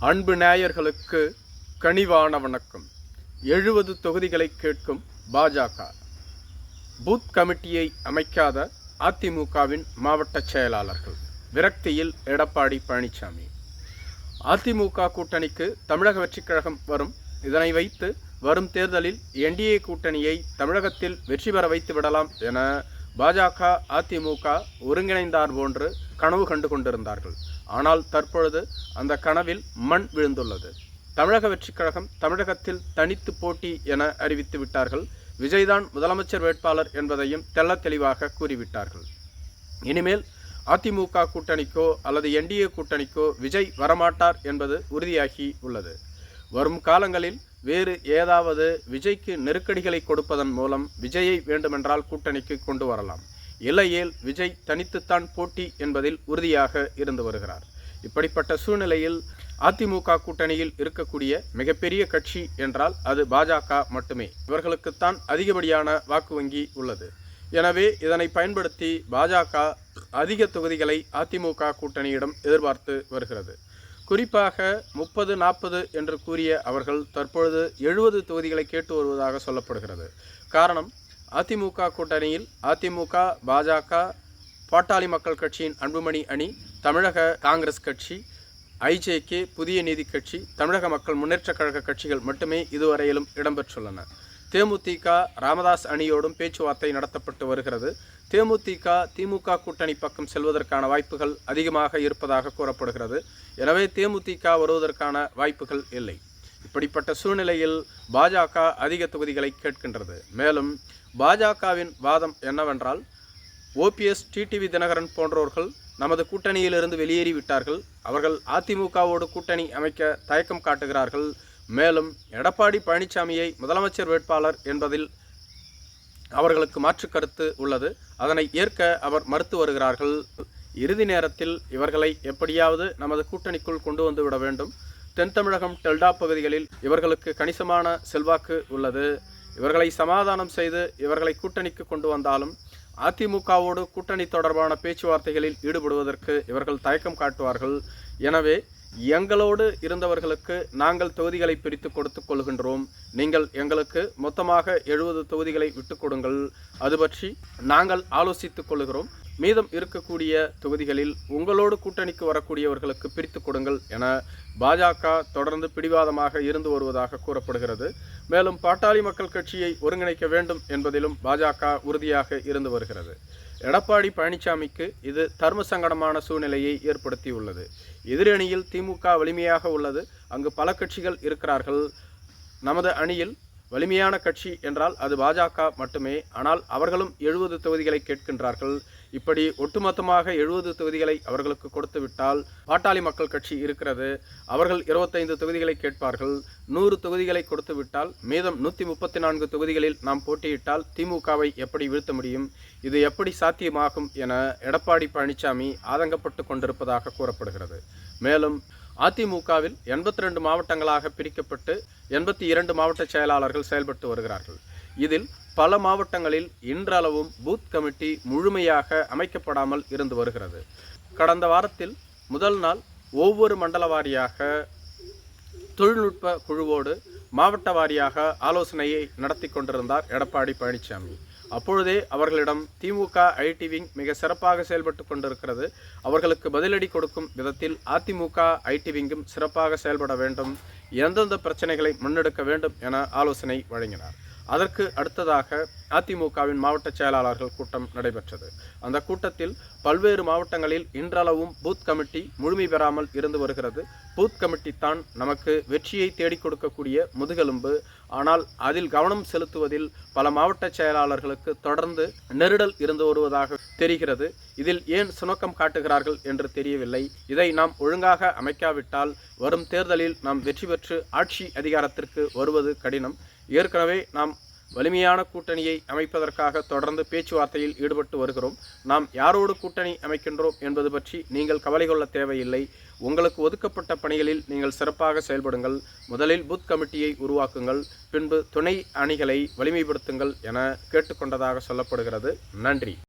அன்பு நேயர்களுக்கு கனிவான வணக்கம். எழுபது தொகுதிகளை கேட்கும் பாஜக. பூத் கமிட்டியை அமைக்காத அதிமுகவின் மாவட்ட செயலாளர்கள். விரக்தியில் எடப்பாடி பழனிசாமி அதிமுக கூட்டணிக்கு தமிழக வெற்றிக் கழகம் வரும். இதனை வைத்து வரும் தேர்தலில் என்டிஏ கூட்டணியை தமிழகத்தில் வெற்றி பெற வைத்து விடலாம் என பாஜக அதிமுக ஒருங்கிணைந்தார் போன்று கனவு கண்டு கொண்டிருந்தார்கள். ஆனால் தற்பொழுது அந்த கனவில் மண் விழுந்துள்ளது. தமிழக வெற்றிக் கழகம் தமிழகத்தில் தனித்து போட்டி என அறிவித்து விட்டார்கள். விஜய்தான் முதலமைச்சர் வேட்பாளர் என்பதையும் தெல்ல தெளிவாக கூறிவிட்டார்கள். இனிமேல் அதிமுக கூட்டணிக்கோ அல்லது என்டிஏ கூட்டணிக்கோ விஜய் வரமாட்டார் என்பது உறுதியாகி உள்ளது. வரும் காலங்களில் வேறு ஏதாவது விஜய்க்கு நெருக்கடிகளை கொடுப்பதன் மூலம் விஜயை வேண்டுமென்றால் கூட்டணிக்கு கொண்டு வரலாம். இல்லையேல் விஜய் தனித்துத்தான் போட்டி என்பதில் உறுதியாக இருந்து வருகிறார். இப்படிப்பட்ட சூழ்நிலையில் அதிமுக கூட்டணியில் இருக்கக்கூடிய மிகப்பெரிய கட்சி என்றால் அது பாஜக மட்டுமே. இவர்களுக்குத்தான் அதிகப்படியான வாக்கு வங்கி உள்ளது. எனவே இதனை பயன்படுத்தி பாஜக அதிக தொகுதிகளை அதிமுக கூட்டணியிடம் எதிர்பார்த்து வருகிறது. குறிப்பாக முப்பது நாற்பது என்று கூறிய அவர்கள் தற்பொழுது எழுபது தொகுதிகளை கேட்டு வருவதாக சொல்லப்படுகிறது. காரணம் அதிமுக கூட்டணியில் அதிமுக பாஜக பாட்டாளி மக்கள் கட்சியின் அன்புமணி அணி தமிழக காங்கிரஸ் கட்சி ஐஜேகே புதிய நீதி கட்சி தமிழக மக்கள் முன்னேற்றக் கழக கட்சிகள் மட்டுமே இதுவரையிலும் இடம்பெற்றுள்ளன. தேமுதிக ராமதாஸ் அணியோடும் பேச்சுவார்த்தை நடத்தப்பட்டு வருகிறது. தேமுதிக திமுக கூட்டணி பக்கம் செல்வதற்கான வாய்ப்புகள் அதிகமாக இருப்பதாக கூறப்படுகிறது. எனவே தேமுதிக வருவதற்கான வாய்ப்புகள் இல்லை. இப்படிப்பட்ட சூழ்நிலையில் பாஜக அதிக தொகுதிகளை கேட்கின்றது. மேலும் பாஜகவின் வாதம் என்னவென்றால் ஓபிஎஸ் டிடிவி தினகரன் போன்றோர்கள் நமது கூட்டணியிலிருந்து வெளியேறிவிட்டார்கள் அவர்கள் அதிமுகவோடு கூட்டணி அமைக்க தயக்கம் காட்டுகிறார்கள். மேலும் எடப்பாடி பழனிசாமியை முதலமைச்சர் வேட்பாளர் என்பதில் அவர்களுக்கு மாற்று கருத்து உள்ளது. அதனை ஏற்க அவர் மறுத்து வருகிறார்கள். இறுதி நேரத்தில் இவர்களை எப்படியாவது நமது கூட்டணிக்குள் கொண்டு வந்து விட வேண்டும். தென் தமிழகம் டெல்டா பகுதிகளில் இவர்களுக்கு கணிசமான செல்வாக்கு உள்ளது. இவர்களை சமாதானம் செய்து இவர்களை கூட்டணிக்கு கொண்டு வந்தாலும் அதிமுகவோடு கூட்டணி தொடர்பான பேச்சுவார்த்தைகளில் ஈடுபடுவதற்கு இவர்கள் தயக்கம் காட்டுவார்கள். எனவே எங்களோடு இருந்தவர்களுக்கு நாங்கள் தொகுதிகளை பிரித்து கொடுத்து கொள்கின்றோம். நீங்கள் எங்களுக்கு மொத்தமாக எழுபது தொகுதிகளை விட்டு கொடுங்கள். அது பற்றி நாங்கள் ஆலோசித்துக் கொள்கிறோம். மீதம் இருக்கக்கூடிய தொகுதிகளில் உங்களோடு கூட்டணிக்கு வரக்கூடியவர்களுக்கு பிரித்து கொடுங்கள் என பாஜக தொடர்ந்து பிடிவாதமாக இருந்து வருவதாக கூறப்படுகிறது. மேலும் பாட்டாளி மக்கள் கட்சியை ஒருங்கிணைக்க வேண்டும் என்பதிலும் பாஜக உறுதியாக இருந்து வருகிறது. எடப்பாடி பழனிசாமிக்கு இது தர்ம சங்கடமான சூழ்நிலையை ஏற்படுத்தியுள்ளது எதிரணியில் திமுக வலிமையாக உள்ளது. அங்கு பல கட்சிகள் இருக்கிறார்கள். நமது அணியில் வலிமையான கட்சி என்றால் அது பாஜக மட்டுமே. ஆனால் அவர்களும் எழுபது தொகுதிகளை கேட்கின்றார்கள். இப்படி ஒட்டுமொத்தமாக எழுபது தொகுதிகளை அவர்களுக்கு கொடுத்து விட்டால் பாட்டாளி மக்கள் கட்சி இருக்கிறது. அவர்கள் இருபத்தைந்து தொகுதிகளை கேட்பார்கள். நூறு தொகுதிகளை கொடுத்து விட்டால் மீதம் நூற்றி முப்பத்தி நான்கு தொகுதிகளில் நாம் போட்டியிட்டால் திமுகவை எப்படி வீழ்த்த முடியும்? இது எப்படி சாத்தியமாகும் என எடப்பாடி பழனிசாமி ஆதங்கப்பட்டு கொண்டிருப்பதாக கூறப்படுகிறது. மேலும் அதிமுகவில் எண்பத்தி ரெண்டு மாவட்டங்களாக பிரிக்கப்பட்டு எண்பத்தி இரண்டு மாவட்ட செயலாளர்கள் செயல்பட்டு வருகிறார்கள். இதில் பல மாவட்டங்களில் இன்றளவும் பூத் கமிட்டி முழுமையாக அமைக்கப்படாமல் இருந்து வருகிறது. கடந்த வாரத்தில் முதல் நாள் ஒவ்வொரு மண்டல வாரியாக தொழில்நுட்ப குழுவோடு மாவட்ட வாரியாக ஆலோசனையை நடத்தி கொண்டிருந்தார் எடப்பாடி பழனிசாமி அப்பொழுதே அவர்களிடம் திமுக ஐடி விங் மிக சிறப்பாக செயல்பட்டு கொண்டிருக்கிறது. அவர்களுக்கு பதிலடி கொடுக்கும் விதத்தில் அதிமுக ஐடி விங்கும் சிறப்பாக செயல்பட வேண்டும். எந்தெந்த பிரச்சனைகளை முன்னெடுக்க வேண்டும் என ஆலோசனை வழங்கினார். அதற்கு அடுத்ததாக அதிமுகவின் மாவட்ட செயலாளர்கள் கூட்டம் நடைபெற்றது. அந்த கூட்டத்தில் பல்வேறு மாவட்டங்களில் இன்றளவும் பூத் கமிட்டி முழுமை பெறாமல் இருந்து வருகிறது. பூத் கமிட்டி தான் நமக்கு வெற்றியை தேடிக் கொடுக்கக்கூடிய முதுகெலும்பு. ஆனால் அதில் கவனம் செலுத்துவதில் பல மாவட்ட செயலாளர்களுக்கு தொடர்ந்து நெருடல் இருந்து வருவதாக தெரிகிறது. இதில் ஏன் சுணக்கம் காட்டுகிறார்கள் என்று தெரியவில்லை. இதை நாம் ஒழுங்காக அமைக்காவிட்டால் வரும் தேர்தலில் நாம் வெற்றி பெற்று ஆட்சி அதிகாரத்திற்கு வருவது கடினம். ஏற்கனவே நாம் வலிமையான கூட்டணியை அமைப்பதற்காக தொடர்ந்து பேச்சுவார்த்தையில் ஈடுபட்டு வருகிறோம். நாம் யாரோடு கூட்டணி அமைக்கின்றோம் என்பது பற்றி நீங்கள் கவலை கொள்ள தேவையில்லை. உங்களுக்கு ஒதுக்கப்பட்ட பணிகளில் நீங்கள் சிறப்பாக செயல்படுங்கள். முதலில் பூத் கமிட்டியை உருவாக்குங்கள். பின்பு துணை அணிகளை வலிமைப்படுத்துங்கள் என கேட்டுக்கொண்டதாக சொல்லப்படுகிறது. நன்றி.